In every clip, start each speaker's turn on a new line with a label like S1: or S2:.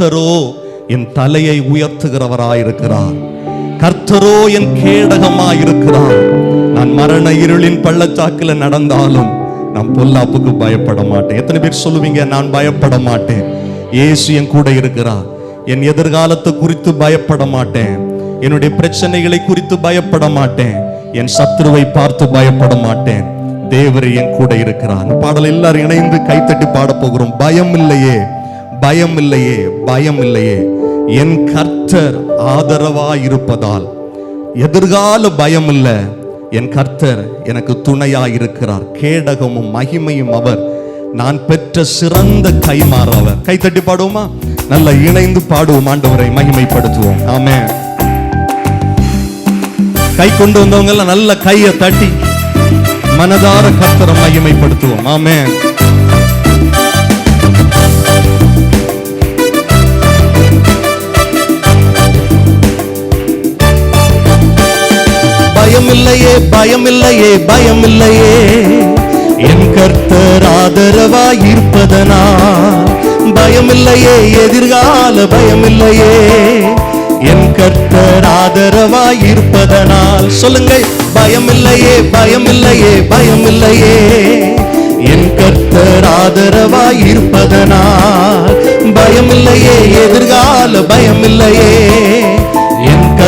S1: கர்த்தரோ என் தலையை உயர்த்துகிறவராயிருக்கிறார். கர்த்தரோ என் கேடகமாயிருக்கிறார். நான் மரண இருளின் பள்ளச்சாக்கில் நடந்தாலும் நான் பொல்லாப்புக்கு பயப்பட மாட்டேன். எத்தனை பேர் சொல்லுவீங்க நான் பயப்பட மாட்டேன். ஏசு என் கூட இருக்கிறார். என் எதிர்காலத்தை குறித்து பயப்பட மாட்டேன். என்னுடைய பிரச்சனைகளை குறித்து பயப்பட மாட்டேன். என் சத்ருவை பார்த்து பயப்பட மாட்டேன். தேவர் என் கூட இருக்கிறார். பாடல் எல்லாரும் இணைந்து கைத்தட்டி பாட போகிறோம். பயம் இல்லையே. பயம் இல்லையே பயம் இல்லையே என் கர்த்தர் ஆதரவா இருப்பதால் எதிர்கால பயம் இல்லை என் கர்த்தர் எனக்கு துணையா இருக்கிறார் கேடகமும் மகிமையும் அவர். நான் பெற்ற சிறந்த கைமாறு அவர் கைத்தட்டி பாடுவோமா? நல்ல இணைந்து பாடுவோம். ஆண்டவரை மகிமைப்படுத்துவோம். ஆமே கை கொண்டு வந்தவங்க எல்லாம் நல்ல கையை தட்டி மனதார கர்த்தரை மகிமைப்படுத்துவோம். ஆமே பயமில்லையே பயமில்லையே பயமில்லையே என் கர்த்தர் ஆதரவாய் இருப்பதனா பயமில்லையே எதிர்கால பயமில்லையே என் கர்த்தர் ஆதரவாய் இருப்பதனால் சொல்லுங்கள் பயமில்லையே பயமில்லையே பயமில்லையே என் கர்த்தர் ஆதரவாய் இருப்பதனால் பயமில்லையே எதிர்கால பயமில்லையே இல்லையே.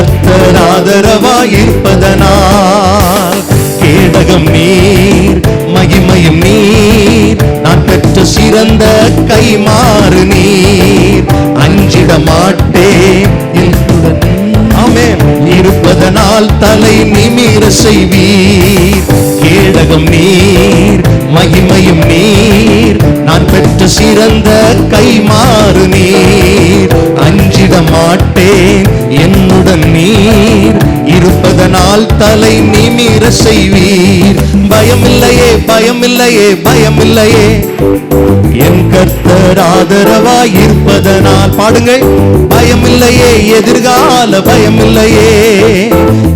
S1: கர்த்தர் ஆதரவாயிருப்பதனால் கேடகம் நீர் மகிமையும் நீர் நான் பெற்ற சிறந்த கைமாறு நீர். அஞ்சிட மாட்டேன் இருப்பதனால் தலை நிமிர செய்வீர். கேடகம் நீர் நாள் தலை நிமிர செய்வீர். பயமில்லையே பயமில்லையே பயமில்லையே. என் கர்த்தர் ஆதரவாய் இருப்பதனால் பாடுங்கள். பயமில்லையே எதிர்கால பயமில்லையே.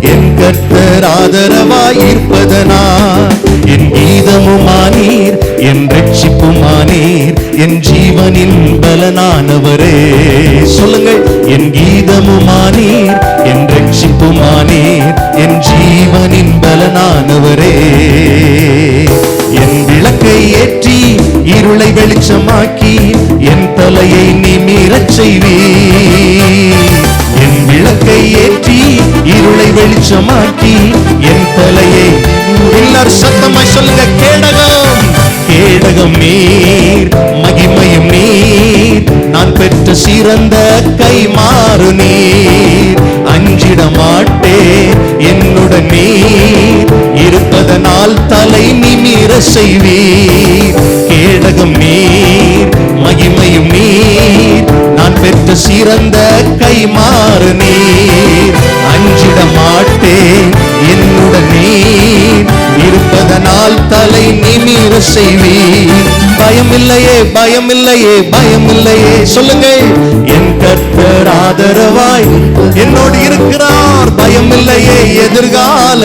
S1: என் கர்த்தர் ஆதரவாய் இருப்பதனால் என் கீதமுமானீர் என் ரட்சிப்புமானீர். என் ஜீவனின் பலனானவரே. சொல்லுங்கள் என் கீதமுமானீர் என் ரட்சிப்புமானீர் என் ஜீவனின் பலனானவரே. என் விளக்கை ஏற்றி இருளை வெளிச்சமாக்கி என் தலையை நிமிரச் செய்வீர். என் விளக்கை ஏற்றி இருளை வெளிச்சமாக்கி என் தலையை எல்லாரும் சத்தமாய் சொல்லுங்க கேடகம். கேடகம் நீர் நீர் நான் பெற்ற சிறந்த கை மாறு நீர். அஞ்சிட மாட்டே என்னுடன் நீர். இருப்பதனால் தலை நிமிர செய்வீர். கேடகம் நீர் மகிமையும் நீர். நான் பெற்ற சிறந்த கை மாறு நீர். அஞ்சிட மாட்டே என்னுடனே இருப்பதனால் தலை நிமிர செய்வே பயமில்லையே பயமில்லையே பயமில்லையே. சொல்லுங்க. என் கர்த்தர் ஆதரவாய் என்னோடு இருக்கிறார். பயமில்லையே எதிர்கால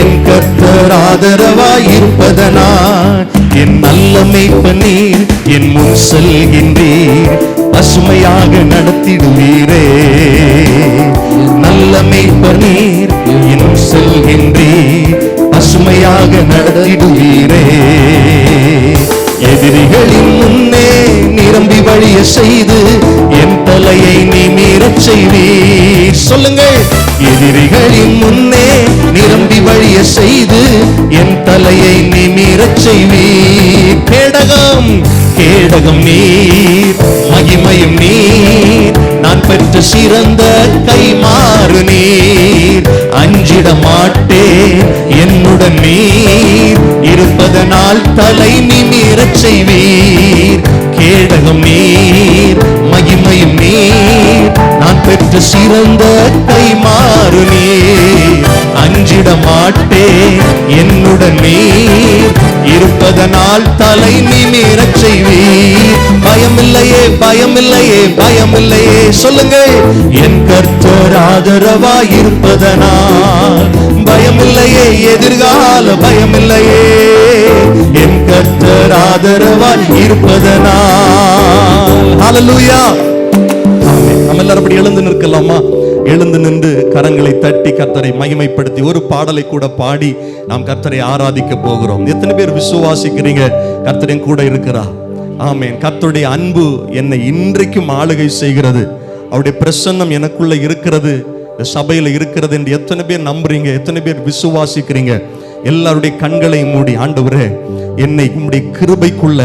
S1: என் கர்த்தர் ஆதரவாய் இருப்பதனால் என் நல்ல மேய்ப்பனீர் என் முன் செல்கின்றீர். பசுமையாக நடத்திடுவீரே. நல்ல மேய்ப்பர் நீர் முன் செல்கின்றீர். பசுமையாக நடத்திடுவீரே. எதிரிகளின் முன்னே நிரம்பி வழிய செய்து என் தலையை நிமிரச் செய்வீர். சொல்லுங்கள். எதிரிகளின் முன்னே நிரம்பி வழிய செய்து என் தலையை நிமிரச் செய்வீர். கேடகம். கேடகம் நீர் மகிமையும் நீர் நான் பெற்ற சிறந்த கைமாறு நீர். அஞ்சிட மாட்டேன் என்னுடன் நீர் இருப்பதனால் தலை நிமிரச் செய்வீர். கேடகம் நீர் மகிமையும் நீர் நான் பெற்ற சிறந்த கைமாறு நீர். அஞ்சிட மாட்டேன் என்னுடன் நீர் இருப்பதனால் தலை நிமிரச் செய்வீர். பயமில்லையே பயமில்லையே பயமில்லையே. சொல்லுங்க. என் கர்த்தர் ஆதரவா இருப்பதனால் பயமில்லையே எதிர்கால பயமில்லையே. என் கர்த்தர் ஆதரவா இருப்பதனால் ஹalleluya ஆமென். நம்ம எல்லாரும் அப்படி எழுந்து நிற்கலாமா? எழுந்து நின்று கரங்களை தட்டி கர்த்தரை மகிமைப்படுத்தி ஒரு பாடலை கூட பாடி நாம் கர்த்தரை ஆராதிக்க போகிறோம். எத்தனை பேர் விசுவாசிக்கிறீங்க? கர்த்தரையும் கூட இருக்கிறா? ஆமேன். கர்த்தருடைய அன்பு என்னை இன்றைக்கும் ஆளுகை செய்கிறது. அவருடைய பிரசன்னம் எனக்குள்ள இருக்கிறது. இந்த சபையில இருக்கிறது என்று எத்தனை பேர் நம்புறீங்க? எத்தனை பேர் விசுவாசிக்கிறீங்க? எல்லாருடைய கண்களையும் மூடி ஆண்டவரே என்னை உம்முடைய கிருபைக்குள்ள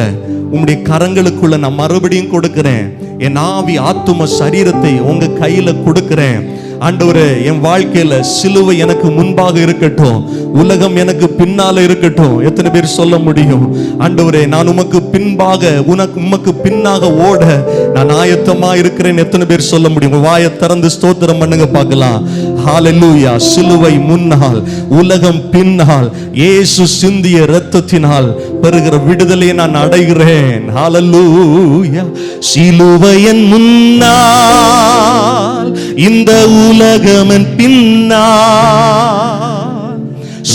S1: உம்முடைய கரங்களுக்குள்ள நான் மறுபடியும் கொடுக்கிறேன். என் ஆவி ஆத்தும சரீரத்தை உங்க கையில கொடுக்கிறேன். ஆண்டவரே என் வாழ்க்கையில சிலுவை எனக்கு முன்பாக இருக்கட்டும். உலகம் எனக்கு பின்னால இருக்கட்டும். எத்தனை பேர் சொல்ல முடியும்? ஆண்டவரே நான் உமக்கு பின்பாக உனக்கு உமக்கு பின்னாக ஓட நான் ஆயத்தமா இருக்கிறேன் எத்தனை பேர் சொல்ல முடியும்? வாயை திறந்து ஸ்தோத்திரம் பண்ணுங்க பார்க்கலாம். ஹalleluya சிலுவை முன்னால் உலகம் பின்னால் இயேசு சிந்திய இரத்தத்தினால் பெறுகிற விடுதலையை நான் அடைகிறேன். ஹாலல்லூயா சிலுவையன் முன்னால் இந்த உலகமன் பின்னால்.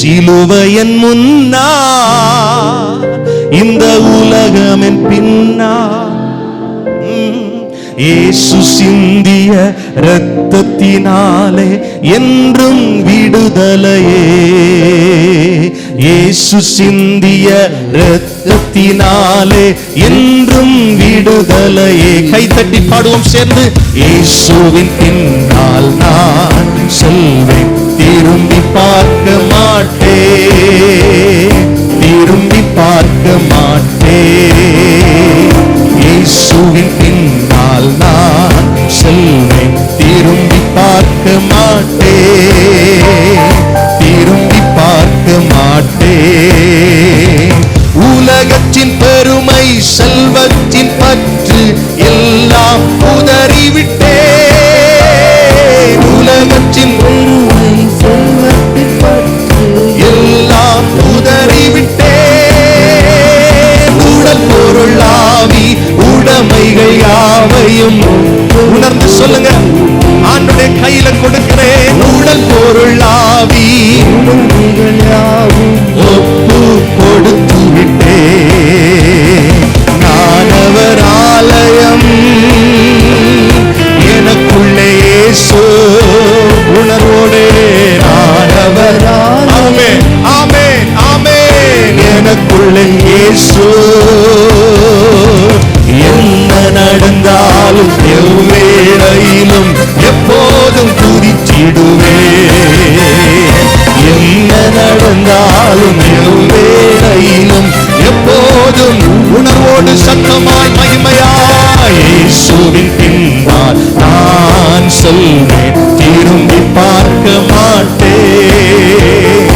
S1: சிலுவையன் முன்னால் இந்த உலகமன் பின்னால். ஏசு சிந்திய ரத்தத்தினாலே என்றும் விடுதலையே. இயேசு சிந்திய இரத்தத்தினாலே என்றும் விடுதலையே. கைத்தட்டி பாடுவோம் சேர்ந்து. இயேசுவின் பின்னால் நான் செல்வேன். திரும்பி பார்க்க மாட்டேன். திரும்பி பார்க்க மாட்டேன். இயேசுவின் பின்னால் நான் செல்வேன். திரும்பி பார்க்க மாட்டேன். திரும்பி பார்க்க மாட்டேன். உலகத்தின் பெருமை செல்வத்தின் பற்று எல்லாம் உதறிவிட்டே உலகத்தின்
S2: பெருமை செல்வத்தின் பற்று
S1: எல்லாம் உதறிவிட்டே உடல் பொருளாவி உடைமைகள் யாவையும் உணர்ந்து சொல்லுங்க. ஆண்டுடைய கையில கொடுக்கிறேன். உடல் பொருளாவி இயேசு. என்ன நடந்தாலும் எவ்வேறையிலும் எப்போதும் துதிச்சிடுவேன். என்ன நடந்தாலும் எவ்வேறையிலும் எப்போதும் உணர்வோடு சத்தமாய் மகிமையாய் இயேசுவின் பின்னால் நான் சொல்வேன் திரும்பி பார்க்க மாட்டேன்.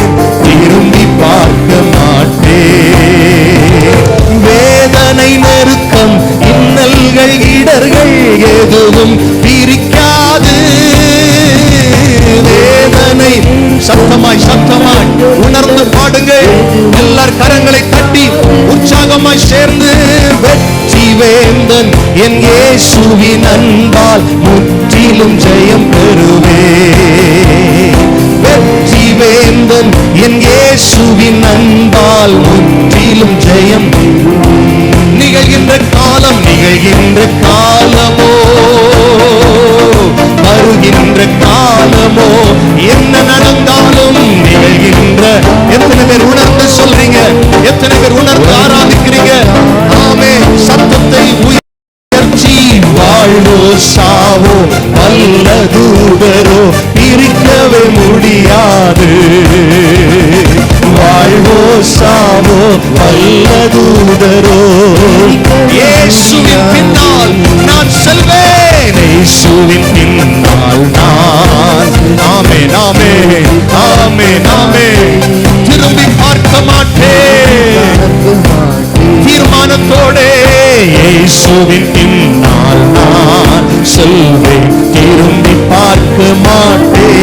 S1: எதுவும் பிரிக்காது. தேவனை சத்தமாய் சத்தமாய் உணர்ந்து பாடுங்க எல்லார் கரங்களை தட்டி உற்சாகமாய் சேர்ந்து வெற்றி வேந்தன் என் இயேசுவின் அன்பால் முற்றிலும் ஜெயம் பெறுவே. வெற்றி வேந்தன் என் இயேசுவின் அன்பால் முன் காலமோ என்ன நடந்தாலும் நிகழ்கின்ற. எத்தனை பேர் உணர்ந்து சொல்றீங்க? எத்தனை பேர் உணர்ந்து ஆராதிக்கிறீங்க? ஆமே சத்தத்தை உயர்ச்சி வாழ்வோ சாவோ வல்ல தூதரோ பிரிக்கவே முடியாது. வாழ்வோ சாவோ வல்ல தூதரோ. இயேசுவின் பின்னால் நான் செல்வேன். இயேசுவின் பின்னால் நான் ஆமே நாமே ஆமே நாமே திரும்பி பார்க்க மாட்டேன். தீர்மானத்தோடே இயேசுவின் பின்னால் நான் செல்வேன். திரும்பி பார்க்க மாட்டேன்.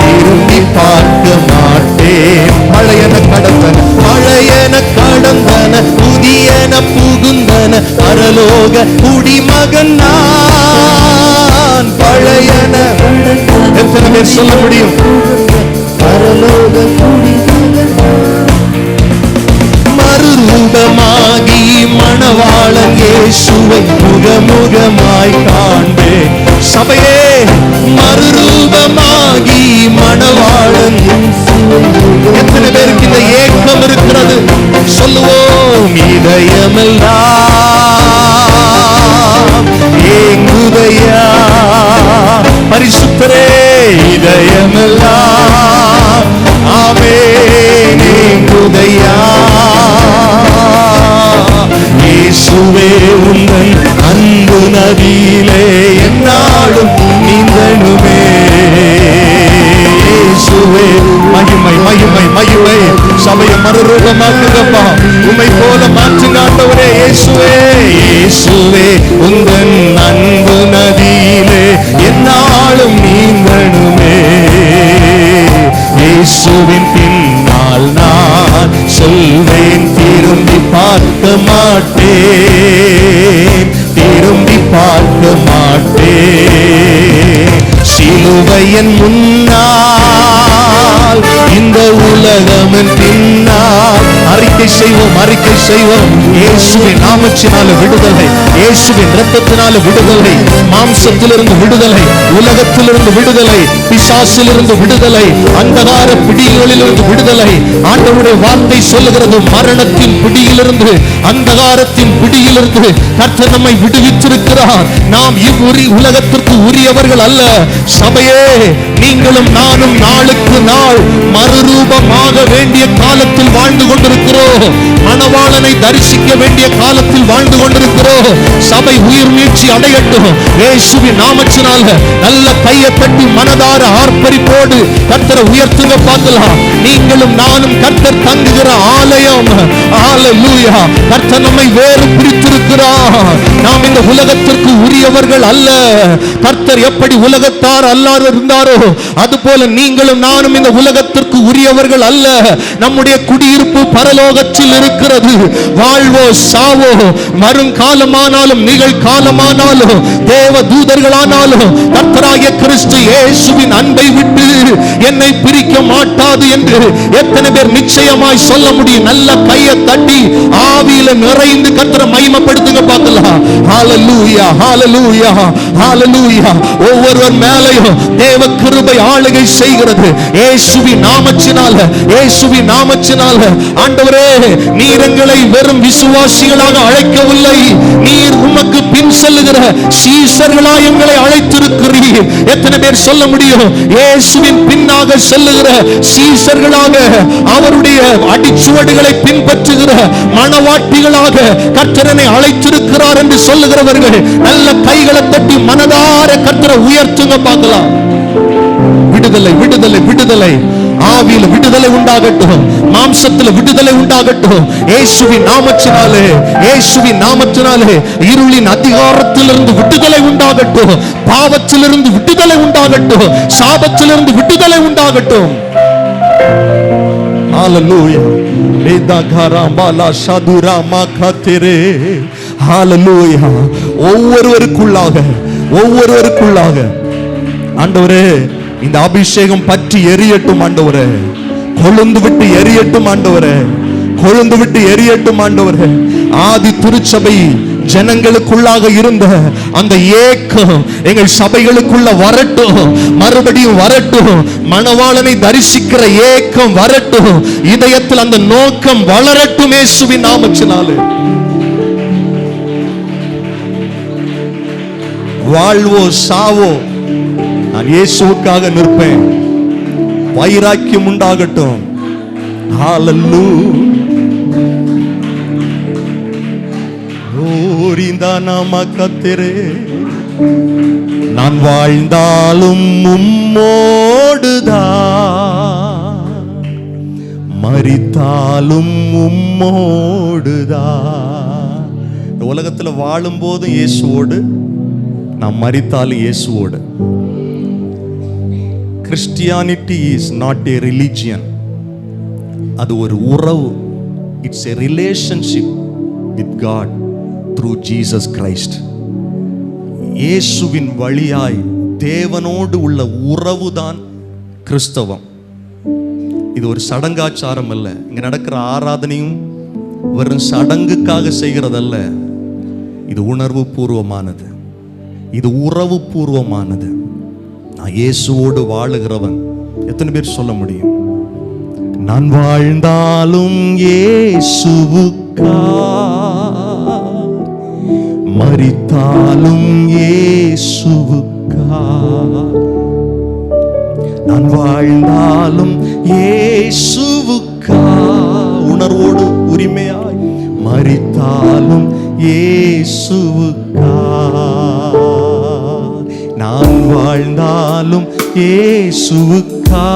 S1: திரும்பி பார்க்க மாட்டேன். பழையன கடந்தன பழையன கடந்தன புதியன புகுந்தன பரலோக குடிமகன் நான். பழையன. எத்தனை பேர் சொல்ல முடியும்?
S2: பரலோக குடிமகன்
S1: மறுரூபமாகி மணவாளன் இயேசுவை முகமுகமாய் காண்பே சபையே மறுரூபமாகி மணவாளன் எத்தனை பேருக்கு இந்த ஏக்கம் இருக்கிறது? சொல்லுவோம் இதயமெல்லாம். ஏங்குதையா? பரிசுத்தரே இதயமெல்லாம் ஆமே ஏங்குதையா? இயேசுவே உங்கள் அன்பு நதியிலே என்னாலும் நீந்தனுமே இயேசுவே. மகிமை மகிமை மகிமை. சபையை மறுரூபமாக்குங்கப்பா உமை போல மாற்றுங்க ஆண்டவரே இயேசுவே. இயேசுவே உங்கள் அன்பு நதியிலே என்னாலும் நீந்தனுமே இயேசுவின் பின்னால் நான் சொல்வேன் திரும்பி பார்க்க மாட்டேன். திரும்பி பார்க்க மாட்டேன். சிலுவையன் முன்னால். இந்த உலகமன் பின்னால். அறி அறிக்கை செய்வோம் அறிக்கை செய்வோம். இயேசுவின் நாமத்தினால விடுதலை இயேசுவின் ரத்தத்தினால விடுதலை மாம்சத்திலிருந்து விடுதலை உலகத்திலிருந்து விடுதலை பிசாசிலிருந்து விடுதலை அந்தகார பிடிகளிலிருந்து விடுதலை. ஆண்டவருடைய வார்த்தை சொல்லுகிறது மரணத்தின் பிடியிலிருந்து அந்தகாரத்தின் பிடியிலிருந்து கர்த்தர் நம்மை விடுவித்திருக்கிறார். நாம் இவ்வுரி உலகத்திற்கு உரியவர்கள் அல்ல. சபையே நீங்களும் நானும் நாளுக்கு நாள் மறுரூபமாக வேண்டிய காலத்தில் வாழ்ந்து கொண்டிருக்கிறோம். மணவாளனை தரிசிக்க வேண்டிய காலத்தில் வாழ்ந்து கொண்டிருக்கிறோம். சபை உயிர் மீட்சி அடையட்டும். இயேசுவின் நாமச்சினால நல்ல கையை தட்டி மனதார ஆர்ப்பரிப்போடு கர்த்தரை உயர்த்துங்க பார்க்கலாம். நீங்களும் நானும் கர்த்தர் தங்குகிற ஆலயம். ஹalleluya கர்த்தர் நம்மை வேறு பிரித்திருக்கிறார். நாம் இந்த உலகத்திற்கு உரியவர்கள் அல்ல. கர்த்தர் எப்படி உலகத்தார் அல்லாது இருந்தாரோ அதுபோல நீங்களும் நானும் இந்த உலகத்திற்கு உரியவர்கள் அல்ல. நம்முடைய குடியிருப்பு பரலோக பரலோகத்தில் இருக்கிறது வாழ்வோ சாவோ வருங்காலமானாலும் நிகழ்காலமானாலும் தேவ தூதர்களானாலும் கர்த்தராகிய கிறிஸ்து இயேசுவின் அன்பை விட்டு என்னை பிரிக்க மாட்டாது என்று எத்தனை பேர் நிச்சயமாய் சொல்ல முடியும். நல்ல கையை தட்டி ஆவியில நிறைந்து கர்த்தரை மகிமைப்படுத்துங்க பார்க்கலாம். ஹalleluya ஹalleluya ஹalleluya ஒவ்வொருவர் மேலையும் தேவ கிருபை ஆளுகை செய்கிறது. இயேசுவின் நாமத்தினால இயேசுவின் நாமத்தினால. ஆண்டவரே நீர் எங்களை வெறும் விசுவாசிகளாக அழைக்கவில்லை. நீர் உமக்கு பின் செல்லுகிற சீசர்களா எங்களை அழைத்திருக்கிறீர். எத்தனை பேர் சொல்ல முடியும்? இயேசுவின் பின்னாக செல்லுகிற சீசர்களாக அவருடைய அடிச்சுவடுகளை பின்பற்றுகிற மனவாட்டிகளாக கர்த்தரனை அழைத்திருக்கிறார் என்று சொல்லுகிறவர்கள் நல்ல கைகளை தட்டி மனதார கர்த்தரை உயர்த்துங்க பார்க்கலாம். விடுதலை விடுதலை விடுதலை. ஆவியில விடுதலை உண்டாகட்டும். மாம்சத்துல விடுதலை உண்டாகட்டும். இயேசுவின் நாமத்தினாலே இயேசுவின் நாமத்தினாலே இருளின் அதிகாரத்திலிருந்து விடுதலை உண்டாகட்டும். பாவத்திலிருந்து விடுதலை உண்டாகட்டும். சாபத்திலிருந்து விடுதலை உண்டாகட்டும். ஹalleluya வேதாகாராம்பாலா சதுராமா கத்திரே ஹalleluya ஒவ்வொருவருக்குள்ளாக ஒவ்வொருவருக்குள்ளாக. ஆண்டவரே இந்த அபிஷேகம் பற்றி எரியட்டும் ஆண்டவரே. கொழுந்து விட்டு எரியட்டும் ஆண்டவரே. கொழுந்து விட்டு எரியட்டும் ஆண்டவரே. ஆதி திருச்சபை ஜனங்களுக்குள்ளாக இருந்த அந்த ஏக்கம் எங்கள் சபைகளுக்குள்ள வரட்டும். மறுபடியும் வரட்டும். மணவாளனை தரிசிக்கிற ஏக்கம் வரட்டும். இதயத்தில் அந்த நோக்கம் வளரட்டும் இயேசுவின் நாமச்சினாலே வாழ்வோ சாவோ நான் இயேசுவுக்காக நிற்பேன். வைராக்கியம் உண்டாகட்டும். ஹalleluya. ஓரிந்தா நாம கத்திரே நான் வாழ்ந்தாலும் உம்மோடுதா மறித்தாலும் உம்மோடுதா இந்த வாழும் போதும் இயேசுவோடு நான் மறித்தாலும் இயேசுவோடு. Christianity is not a religion அது ஒரு உறவு. It's a relationship with God through Jesus Christ இயேசுவின் வழியாய் தேவனோடு உள்ள உறவு தான் கிறிஸ்தவம். இது ஒரு சடங்காச்சாரம் அல்ல. இங்கே நடக்கிற ஆராதனையும் வெறும் சடங்குக்காக செய்கிறதல்ல. இது உணர்வு பூர்வமானது இது உறவு பூர்வமானது நான் இயேசுவோடு வாழுகிறவன். எத்தனை பேர் சொல்ல முடியும்? நான் வாழ்ந்தாலும் இயேசுவுக்கா மரித்தாலும் இயேசுவுக்கா நான் வாழ்ந்தாலும் இயேசுவுக்கா உணர்வோடு உரிமையாய் மறித்தாலும் ஏசுவுக்கா வாழ்ந்தாலும் ஏசுவுக்கா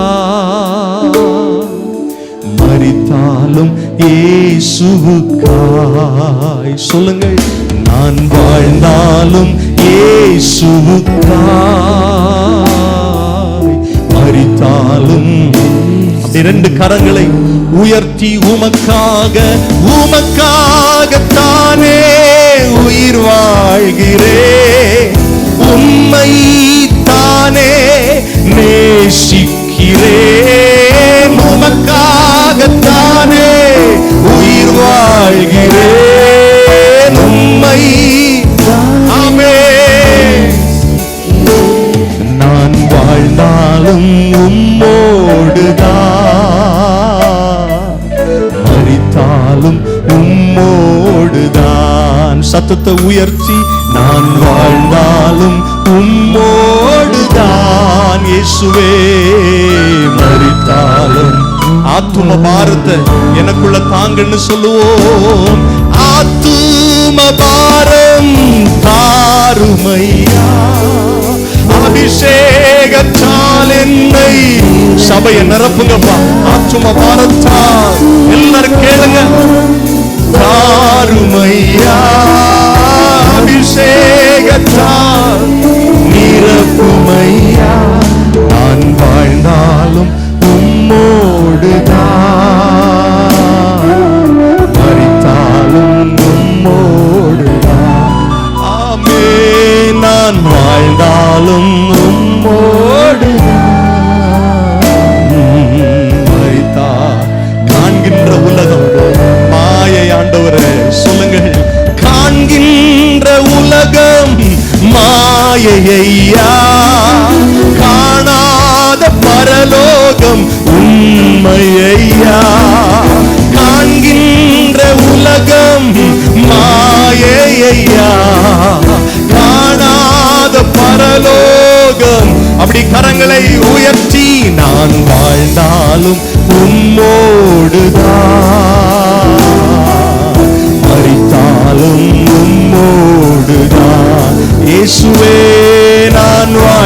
S1: மரித்தாலும் ஏசுவுக்காய் சொல்லுங்கள் நான் வாழ்ந்தாலும் ஏசுவுக்காய் மரித்தாலும் இரண்டு கரங்களை உயர்த்தி உமக்காக உமக்காகத்தானே உயிர் வாழ்கிறே உம்மை நானே நேசிக்கிறேன். உமக்காகத்தானே உயிர் வாழ்கிறேன். உம்மை ஆமென் நான் வாழ்ந்தாலும் உம்மோடுதான் மறித்தாலும் உம்மோடுதான். சத்தத்தை உயர்த்தி நான் வாழ்ந்தாலும் உம் நான் இயேசுவே மறித்தாலும் ஆத்தும பாரத்தை எனக்குள்ள தாங்கன்னு சொல்லுவோம். ஆத்தும பாரம் தாருமையா? அபிஷேகத்தால் என்னை சபையை நிரப்புங்கப்பா. ஆத்தும பாரத்தால் எல்லாரும் கேளுங்க. தாருமையா? அபிஷேகத்தால் பிறப்புமையா நான் வாழ்ந்தாலும் உம்மோடுதான்.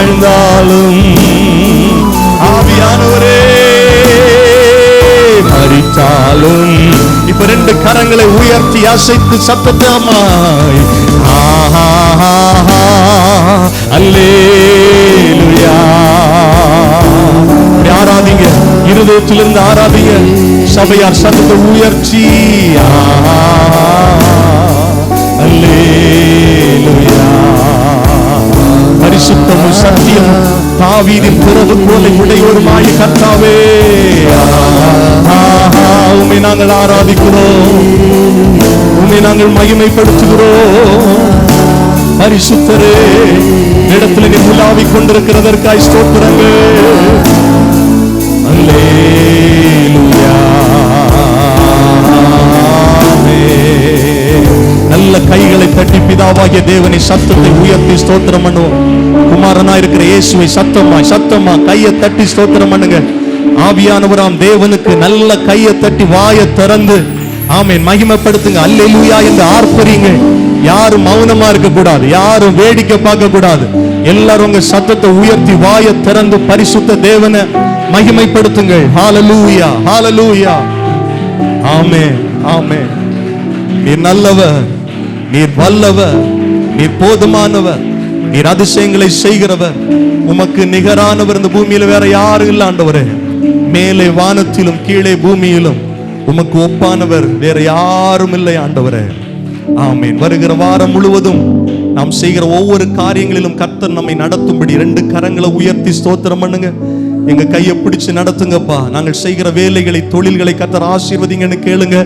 S1: இருந்தாலும் வாழ்ந்தாலும் ஆவியானவரே மரித்தாலும். இப்ப ரெண்டு கரங்களை உயர்த்தி அசைத்து சத்தமாய். ஆஹா அல்லேலுயா. ஆராதிங்க இருதயத்திலிருந்து ஆராதிங்க. சபையார் சத்தத்தை உயர்ச்சி அல்லேலுயா. பரிசுத்தமும் சத்தியமும் தாவீதின் பிறகு போல உடையோருமாய கர்த்தாவே. உண்மை நாங்கள் ஆராதிக்கிறோம். உண்மை நாங்கள் மகிமைப்படுத்துகிறோம். பரிசுத்தரே இடத்துல நீ உலாவி கொண்டிருக்கிறதற்காய் ஸ்தோத்திரங்கள். அல்லே பிதாவாகிய தேவனை சத்தத்தை உயர்த்தி ஸ்தோத்திரம் பண்ணுவோம். குமாரனா இருக்கிற இயேசுவை சத்தமா சத்தமா கையை தட்டி ஸ்தோத்திரம் பண்ணுங்க. ஆவியானவராம் தேவனுக்கு நல்ல கையை தட்டி வாயை திறந்து ஆமென் மகிமைப்படுத்துங்க. அல்லேலூயா என்று ஆர்ப்பரிங்க. யாரும் மௌனமா இருக்க கூடாது யாரும் வேடிக்கை பார்க்க கூடாது எல்லாரும் உங்க சத்தத்தை உயர்த்தி வாயை திறந்து பரிசுத்த தேவனை மகிமைப்படுத்துங்கள் ஹாலலூயா ஹாலலூயா ஆமே ஆமே நீ நல்லவர். நீர் வல்லவர் நீர் போதுமானவர் நீர் அதிசயங்களை செய்கிறவர். உமக்கு நிகரானவர் இந்த பூமியில வேற யாரும் இல்ல ஆண்டவரே மேலே வானத்திலும் கீழே பூமியிலும் உமக்கு ஒப்பானவர் வேற யாரும் இல்லை ஆண்டவரே. ஆமென். வருகிற வாரம் முழுவதும் நாம் செய்கிற ஒவ்வொரு காரியங்களிலும் கர்த்தர் நம்மை நடத்தும்படி ரெண்டு கரங்களை உயர்த்தி ஸ்தோத்திரம் பண்ணுங்க. எங்க கையை பிடிச்சு நடத்துங்கப்பா. நாங்கள் செய்கிற வேலைகளை தொழில்களை கர்த்தர் ஆசீர்வதிங்கன்னு கேளுங்க.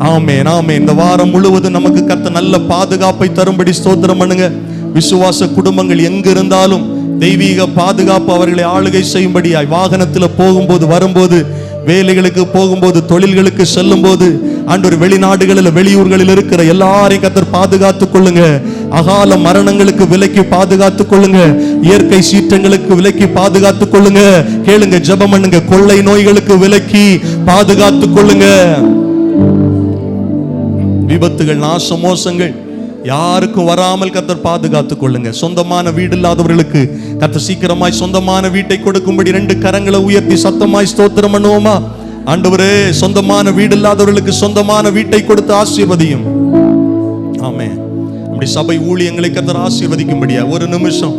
S1: ஆமேன். ஆமே இந்த வாரம் முழுவதும் நமக்கு கத்த நல்ல பாதுகாப்பை தரும்படி ஸ்தோத்திரம் பண்ணுங்க. விசுவாச குடும்பங்கள் எங்க இருந்தாலும் தெய்வீக பாதுகாப்பு அவர்களை ஆளுகை செய்யும்படியாய் வாகனத்தில் போகும்போது வரும்போது வேலைகளுக்கு போகும்போது தொழில்களுக்கு செல்லும் போது ஆண்டவர் வெளிநாடுகளில் வெளியூர்களில் இருக்கிற எல்லாரையும் கத்தர் பாதுகாத்துக் கொள்ளுங்க. அகால மரணங்களுக்கு விலக்கி பாதுகாத்துக் கொள்ளுங்க. இயற்கை சீற்றங்களுக்கு விலக்கி பாதுகாத்துக் கொள்ளுங்க. கேளுங்க ஜபம் பண்ணுங்க. கொள்ளை நோய்களுக்கு விலக்கி பாதுகாத்துக் கொள்ளுங்க. விபத்துகள் நாச மோசங்கள் யாருக்கும் வராமல் கத்தர் பாதுகாத்து கொள்ளுங்க. சொந்தமான வீடு இல்லாதவர்களுக்கு கத்தர் சீக்கிரமாய் சொந்தமான வீட்டை கொடுக்கும்படி ரெண்டு கரங்களை உயர்த்தி சத்தமாய் ஸ்தோத்திரம் பண்ணுவோமா? ஆண்டவரே சொந்தமான வீடு இல்லாதவர்களுக்கு சொந்தமான வீட்டை கொடுத்து ஆசீர்வதியும். ஆமே அப்படி சபை ஊழியங்களை கத்தர் ஆசீர்வதிக்கும்படியா? ஒரு நிமிஷம்.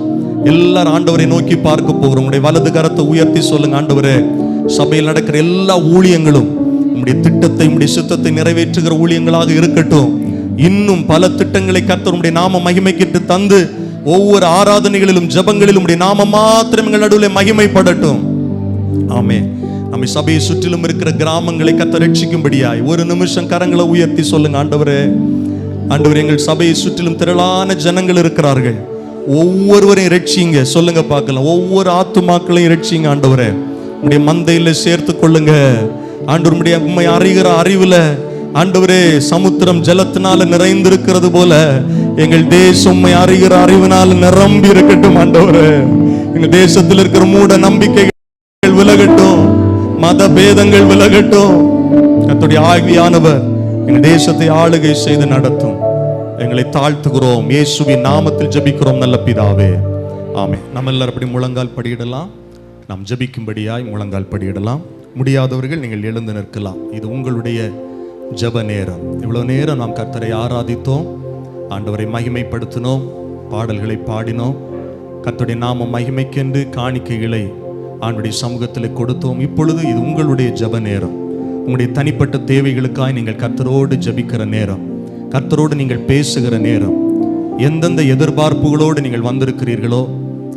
S1: எல்லாரும் ஆண்டவரை நோக்கி பார்க்க போகிறோம். உங்களுடைய வலது கரத்தை உயர்த்தி சொல்லுங்க ஆண்டவரே. சபையில் நடக்கிற எல்லா ஊழியங்களும் உம்முடைய திட்டத்தை உம்முடைய சித்தத்தை நிறைவேற்றுகிற ஊழியங்களாக இருக்கட்டும். இன்னும் பல திட்டங்களை கர்த்தர் உடைய நாம மகிமைக்கிட்டு தந்து ஒவ்வொரு ஆராதனைகளிலும் ஜெபங்களிலும் உடைய நாம மாத்திரம் எங்கள் நடுவில் மகிமைப்படட்டும். ஆமே நம்ம சபையை சுற்றிலும் இருக்கிற கிராமங்களை கத்த ரட்சிக்கும்படியாய் ஒரு நிமிஷம் கரங்களை உயர்த்தி சொல்லுங்க ஆண்டவரே. ஆண்டவர் எங்கள் சபையை சுற்றிலும் திரளான ஜனங்கள் இருக்கிறார்கள். ஒவ்வொருவரையும் ரட்சிங்க சொல்லுங்க பார்க்கலாம். ஒவ்வொரு ஆத்துமாக்களையும் ரட்சிங்க ஆண்டவரே. உடைய மந்தையில சேர்த்து கொள்ளுங்க. ஆண்டவருடைய உண்மை அறிகிற அறிவுல ஆண்டவரே சமுத்திரம் ஜலத்தினால நிறைந்திருக்கிறது போல எங்கள் தேசம் உம்மை அறிகிற அறிவினால நிரம்பி இருக்கட்டும் ஆண்டவரே. எங்க தேசத்தில் இருக்கிற மூட நம்பிக்கைகள் விலகட்டும் மத பேதங்கள் விலகட்டும். கர்த்தருடைய ஆவியானவர் எங்கள் தேசத்தை ஆளுகை செய்து நடத்தும். எங்களை தாழ்த்துகிறோம். இயேசுவின் நாமத்தில் ஜெபிக்கிறோம் நல்ல பிதாவே. ஆமே நம்ம எல்லாரும் அப்படி முழங்கால் படியிடலாம்? நாம் ஜபிக்கும்படியாய் முழங்கால் படியிடலாம். முடியாதவர்கள் நீங்கள் எழுந்து நிற்கலாம். இது உங்களுடைய ஜெப நேரம். இவ்வளோ நேரம் நாம் கர்த்தரை ஆராதித்தோம். ஆண்டவரை மகிமைப்படுத்தினோம். பாடல்களை பாடினோம். கர்த்தருடைய நாம மகிமைக்கென்று காணிக்கைகளை ஆண்டுடைய சமூகத்தில் கொடுத்தோம். இப்பொழுது இது உங்களுடைய ஜெப நேரம். உங்களுடைய தனிப்பட்ட தேவைகளுக்காய் நீங்கள் கர்த்தரோடு ஜெபிக்கிற நேரம். கர்த்தரோடு நீங்கள் பேசுகிற நேரம். எந்தெந்த எதிர்பார்ப்புகளோடு நீங்கள் வந்திருக்கிறீர்களோ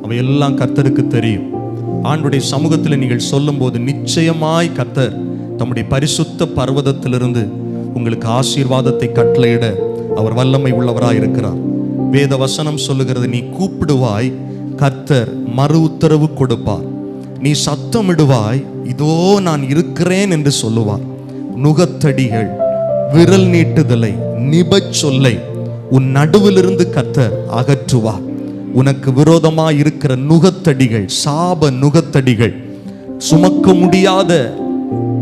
S1: அவையெல்லாம் கர்த்தருக்கு தெரியும். ஆண்டுடைய சமூகத்தில் நீங்கள் சொல்லும்போது நிச்சயமாய் கத்தர் தம்முடைய பரிசுத்த பர்வதத்திலிருந்து உங்களுக்கு ஆசீர்வாதத்தை கட்டளையிட அவர் வல்லமை உள்ளவராக இருக்கிறார். வேத வசனம் சொல்லுகிறது நீ கூப்பிடுவாய் கத்தர் மறு உத்தரவு கொடுப்பார். நீ சத்தமிடுவாய் இதோ நான் இருக்கிறேன் என்று சொல்லுவார். நுகத்தடிகள் விரல் நீட்டுதலை நிபச் சொல்லை உன் நடுவிலிருந்து கத்தர் அகற்றுவார். உனக்கு விரோதமாக இருக்கிற நுகத்தடிகள் சாப நுகத்தடிகள் சுமக்க முடியாத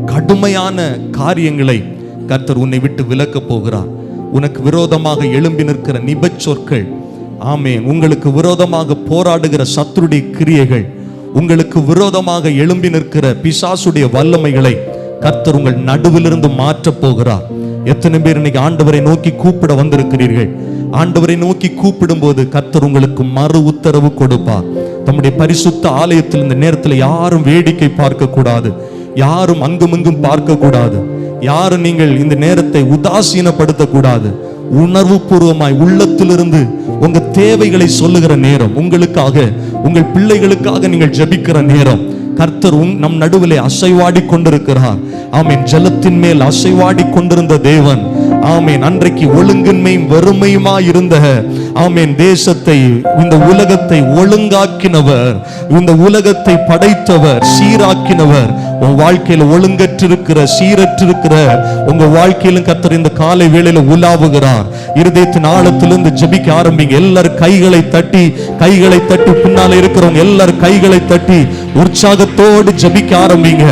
S1: கடுமையான காரியங்களை கர்த்தர் உன்னை விட்டு விலக்கப் போகிறார். உனக்கு விரோதமாக எழும்பி நிற்கிற நிபச்சொற்கள் ஆமே உங்களுக்கு விரோதமாக போராடுகிற சத்துருடைய கிரியைகள் உங்களுக்கு விரோதமாக எழும்பி நிற்கிற பிசாசுடைய வல்லமைகளை கர்த்தர் உங்கள் நடுவிலிருந்து மாற்றப் போகிறார். எத்தனை பேர் இன்னைக்கு ஆண்டவரை நோக்கி கூப்பிட வந்திருக்கிறீர்கள்? ஆண்டவரை நோக்கி கூப்பிடும் போது கர்த்தர் உங்களுக்கு மறு உத்தரவு கொடுப்பார் தம்முடைய பரிசுத்த ஆலயத்தில் இந்த நேரத்தில் யாரும் வேடிக்கை பார்க்க கூடாது யாரும் அங்குமிங்கும் பார்க்க கூடாது யாரும் நீங்கள் இந்த நேரத்தை உதாசீனப்படுத்த கூடாது உணர்வு பூர்வமாய் உள்ளத்திலிருந்து உங்க தேவைகளை சொல்லுகிற நேரம் உங்களுக்காக உங்கள் பிள்ளைகளுக்காக நீங்கள் ஜபிக்கிற நேரம். கர்த்தர் நம் நடுவிலே அசைவாடி கொண்டிருக்கிறார் ஆமீன். ஜலத்தின் மேல் அசைவாடி கொண்டிருந்த தேவன் ஆமேன். அன்றைக்கு ஒழுங்கின்மையும் வறுமையுமா இருந்த ஆமேன். தேசத்தை இந்த உலகத்தை ஒழுங்காக்கினவர் இந்த உலகத்தை படைத்தவர் சீராக்கினவர். உன் வாழ்க்கையில ஒழுங்கற்றிருக்கிற சீரற்றிருக்கிற உங்க வாழ்க்கையிலும் கத்தர் இந்த காலை வேளையில உலாவுகிறார். இருதயத்தின் ஆழத்திலிருந்து ஜெபிக்க ஆரம்பிங்க. எல்லாரும் கைகளை தட்டி கைகளை தட்டி பின்னால இருக்கிறவங்க எல்லாரும் கைகளை தட்டி உற்சாகத்தோடு ஜெபிக்க ஆரம்பிங்க.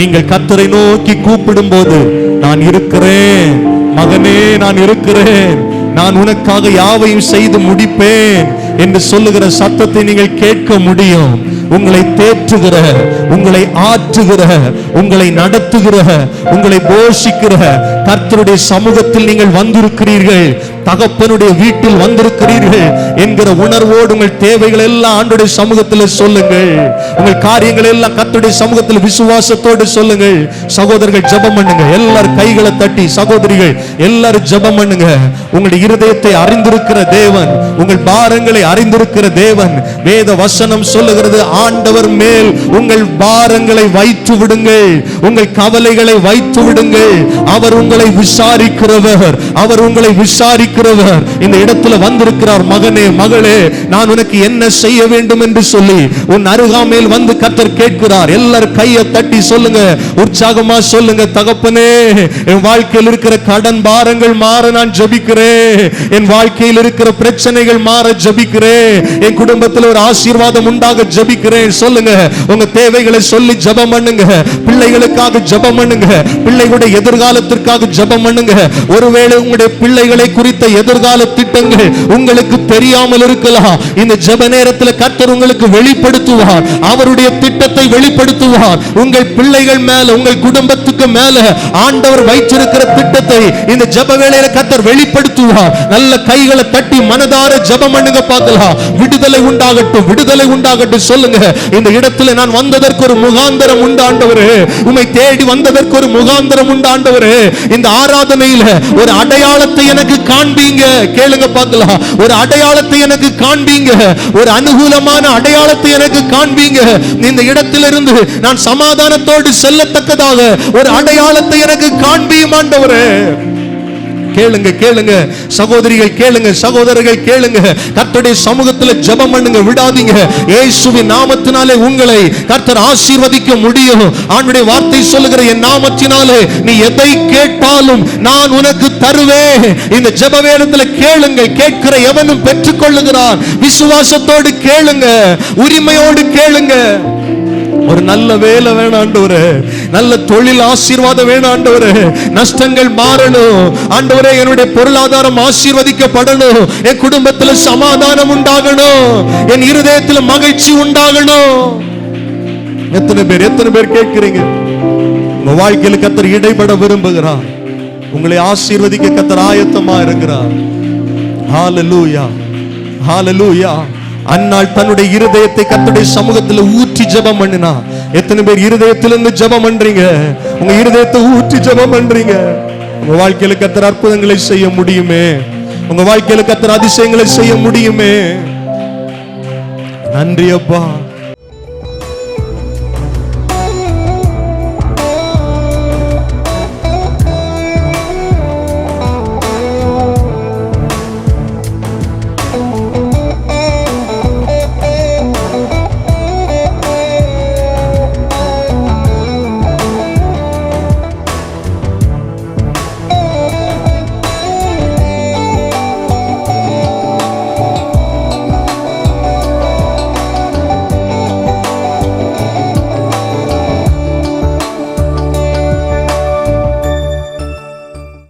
S1: நீங்கள் கத்தரை நோக்கி கூப்பிடும் போது நான் இருக்கிறேன். மகனே நான் இருக்கிறேன். நான் உனக்காக யாவையும் செய்து முடிப்பேன் என்று சொல்லுகிற சத்தத்தை நீங்கள் கேட்க முடியும். உங்களை தேற்றுகிற உங்களை ஆற்றுகிற உங்களை நடத்துகிற உங்களை போஷிக்கிற கர்த்தருடைய சமூகத்தில் நீங்கள் வந்திருக்கிறீர்கள் தகப்பனுடைய வீட்டில் வந்திருக்கிறீர்கள் என்கிற உணர்வோடு உங்கள் தேவைகள் எல்லாம் ஆண்டுடைய சமூகத்தில் சொல்லுங்கள். உங்கள் காரியங்கள் எல்லாம் கத்துடைய சமூகத்தில் விசுவாசத்தோடு சொல்லுங்கள். சகோதரர்கள் ஜெபம் பண்ணுங்க. எல்லாரும் கைகளை தட்டி சகோதரிகள் எல்லாரும் ஜெபம் பண்ணுங்க. உங்களுடைய இருதயத்தை அறிந்திருக்கிற தேவன் உங்கள் பாரங்களை அறிந்திருக்கிற தேவன் வேத வசனம் சொல்லுகிறது ஆண்டவர் மேல் உங்கள் பாரங்களை வைத்து விடுங்கள். உங்கள் கவலைகளை வைத்து விடுங்கள். அவர் உங்களை விசாரிக்கிறவர். அவர் உங்களை விசாரிக்கிறவர். இந்த இடத்துல வந்திருக்கிறார் மகனே மகளே நான் உனக்கு என்ன செய்ய வேண்டும்? என்று சொல்லி உன் அருகாமையில் வந்து கத்தர் கேட்கிறார். எல்லாரும் கையை தட்டி சொல்லுங்க. உற்சாகமா சொல்லுங்க தகப்பனே என் வாழ்க்கையில் இருக்கிற கடன் பாரங்கள் மாற நான் ஜெபிக்கிறேன். என் வாழ்க்கையில் இருக்கிற பிரச்சனைகள் மாற ஜபிக்கிறேன். என் குடும்பத்தில் ஒரு ஆசீர்வாதம் உண்டாக ஜபிக்கிறேன். சொல்லுங்க. உங்க தேவைகளை சொல்லி ஜெபம் பண்ணுங்க. பிள்ளைகளுக்காக ஜெபம் பண்ணுங்க. பிள்ளைகளுடைய எதிர்காலத்திற்காக ஜெபம் பண்ணுங்க. ஒருவேளை உங்களுடைய பிள்ளைகளை குறித்த எதிர்கால திட்டங்கள் உங்களுக்கு தெரியாமல் இருக்கலாம். இந்த ஜெப நேரத்தில் கர்த்தர் உங்களுக்கு வெளிப்படுத்துவார். அவருடைய திட்டத்தை வெளிப்படுத்துவார். உங்கள் பிள்ளைகள் மேல உங்கள் குடும்பத்துக்கு மேல ஆண்டவர் வைச்சிருக்கிற திட்டத்தை இந்த ஜப வேளையில கர்த்தர் வெளிப்படுத்துவார். நல்ல கைகளை தட்டி மனதார ஜபம் பண்ணுங்க பார்க்கலாம். விடுதலை உண்டாகட்டும் விடுதலை உண்டாகட்டும் சொல்லுங்க. இந்த இடத்துல நான் வந்ததற்கு ஒரு முகாந்தரம் உண்டாண்டவரு உமை தேடி வந்ததற்கு ஒரு முகாந்தரம் உண்டாண்டவரு இந்த ஆராதனையில ஒரு அடையாளத்தை எனக்கு காண்பீங்க. கேளுங்க பார்க்கலாம். ஒரு அடையாளத்தை எனக்கு காண்பீங்க. ஒரு அனுகூலம் அற்புதமான அடையாளத்தை எனக்கு காண்பீங்க. இந்த இடத்திலிருந்து நான் சமாதானத்தோடு செல்லத்தக்கதாக ஒரு அடையாளத்தை எனக்கு காண்பியும் ஆண்டவரே கேளுங்க கேளுங்க. சகோதரிகள் கேளுங்க சகோதரர்கள் கேளுங்க. கர்த்தருடைய சமூகத்துல ஜெபம் பண்ணுங்க விடாதீங்க. இயேசுவின் நாமத்தினாலே உங்களை கர்த்தர் ஆசீர்வதிக்க முடியும். ஆண்டுடைய வார்த்தை சொல்லுகிற என் நாமத்தினாலே நீ எதை கேட்டாலும் நான் உனக்கு தருவேன். இந்த ஜெப வேளத்துல கேளுங்க கேட்கிற எவனும் பெற்றுக்கொள்ளுகிறான். விசுவாசத்தோடு கேளுங்க உரிமையோடு கேளுங்க. ஒரு நல்ல வேலை வேணும் நல்ல தொழில் ஆசீர்வாதம் வேணும் நஷ்டங்கள் மாறணும். ஆண்டவரே என்னுடைய பொருளாதாரம் ஆசீர்வதிக்கப்படணும். என் குடும்பத்துல சமாதானம் உண்டாகணும். என் இருதயத்துல மகிழ்ச்சி உண்டாகணும். எத்தனை பேர் எத்தனை பேர் கேட்கிறீங்க? உங்க வாழ்க்கையில கத்தர் இடைபட விரும்புகிறார். உங்களை ஆசீர்வதிக்க கத்தர் ஆயத்தமா இருக்கிறார். ஹால லூயா அந்நாள் தன்னுடைய இருதயத்தை கத்துடைய சமூகத்துல ஊற்றி ஜெபம் பண்ணினா. எத்தனை பேர் இருதயத்திலிருந்து ஜெபம் பண்றீங்க? உங்க இருதயத்தை ஊற்றி ஜெபம் பண்றீங்க. உங்க வாழ்க்கையில கத்தர் அற்புதங்களை செய்ய முடியுமே. உங்க வாழ்க்கையில கத்தர் அதிசயங்களை செய்ய முடியுமே. நன்றி அப்பா.